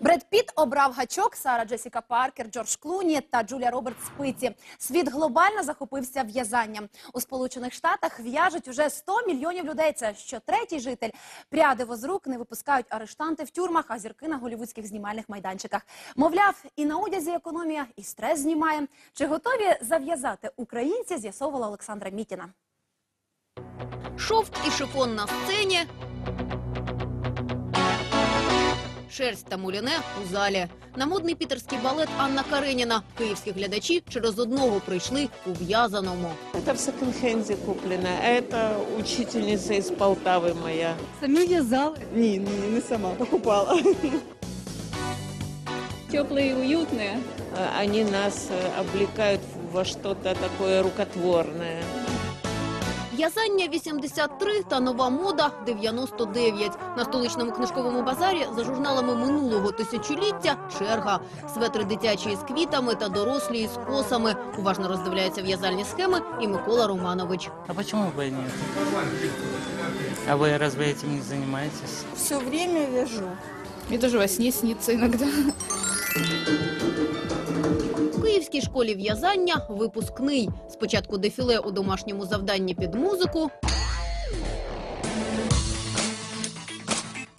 Бред Піт обрав гачок, Сара Джесіка Паркер, Джордж Клуні та Джулія Робертс Спиці. Світ глобально захопився в'язанням. У Сполучених Штатах в'яжуть уже 100 мільйонів людей. Це що третій житель. Прядиво з рук не випускають арештанти в тюрмах, а зірки на голівудських знімальних майданчиках. Мовляв, і на одязі економія, і стрес знімає. Чи готові зав'язати українці? З'ясовувала Олександра Мітіна. Шовк і шифон на сцені Шерсть та муляне у залі. На модний пітерський балет Анна Кареніна. Київські глядачі через одного прийшли у в'язаному. Это в секонд-хенде куплено, а это учительница из Полтавы моя. Самі в'язали. Ні, ні, не сама, покупала. Теплі і уютні. А, Они нас э, облекают во что-то такое рукотворное. В'язання 83 та нова мода 99. На столичному книжковому базарі за журналами минулого тисячоліття черга. Светри дитячі із квітами та дорослі із косами. Уважно роздивляються в'язальні схеми і Микола Романович. А почему бы и нет? А вы разве этим не занимаетесь? Все время вяжу. Мне тоже во сне снится иногда. У Київській школі в'язання випускний. Спочатку дефіле у домашньому завданні під музику.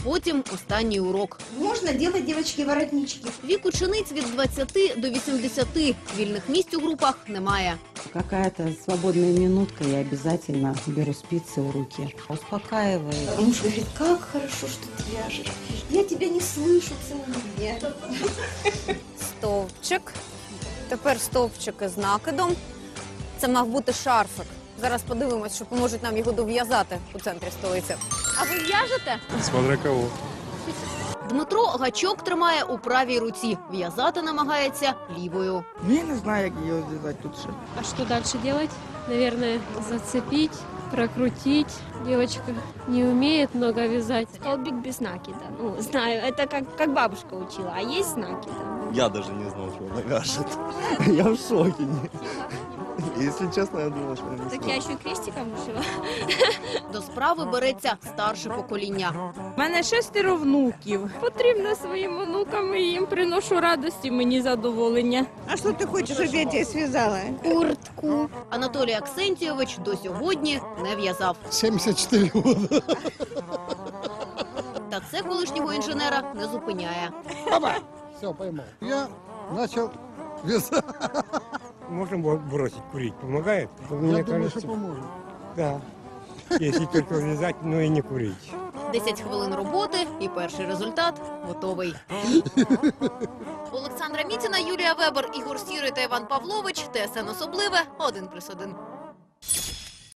Потім останній урок. Можно делать, девочки, воротнички. Вік учениць від 20 до 80. Вільних місць у групах немає. Какая-то свободная минутка, я обязательно беру спицы в руки. Успокаивает. Муж говорит, как хорошо, что ты вяжешь. Я тебя не слышу целый день. стовпчик. Тепер стовпчики з накидом. Це мав бути шарфик. Зараз подивимось, що поможуть нам його дов'язати у центрі столиці. А ви в'яжете? Смотря кого. Дмитро гачок тримає у правій руці. В'язати намагається лівою. Ну, я не знаю, як її зв'язати тут ще. А что дальше делать? Наверное, зацепить, прокрутить. Девочка не умеет много вязать. Столбик без накида. Ну, знаю, это как, как бабушка учила. А есть с накидом? Я даже не знал, что она вяжет. Я в шоке. Если честно, я думал, что не Так я еще и крестиком вышила. До справи береться старше покоління. У мене шестеро внуків. Потрібно своїм онукам і їм приношу радості, мені задоволення. А що ти хочеш, щоб я тебе зв'язала? Куртку. Анатолій Аксентійович до сьогодні не в'язав. 74 года. Та це колишнього інженера не зупиняє. Все, поймал. Я начал вязать. Можно бросить курить? Помогает? Мне Я думаю, кажется, что поможет. да. Если только вязать, но и не курить. 10 хвилин роботи і перший результат готовий. Олександра Мітіна, Юлія Вебер, Ігор Сірий та Іван Павлович. ТСН особливе 1+,1.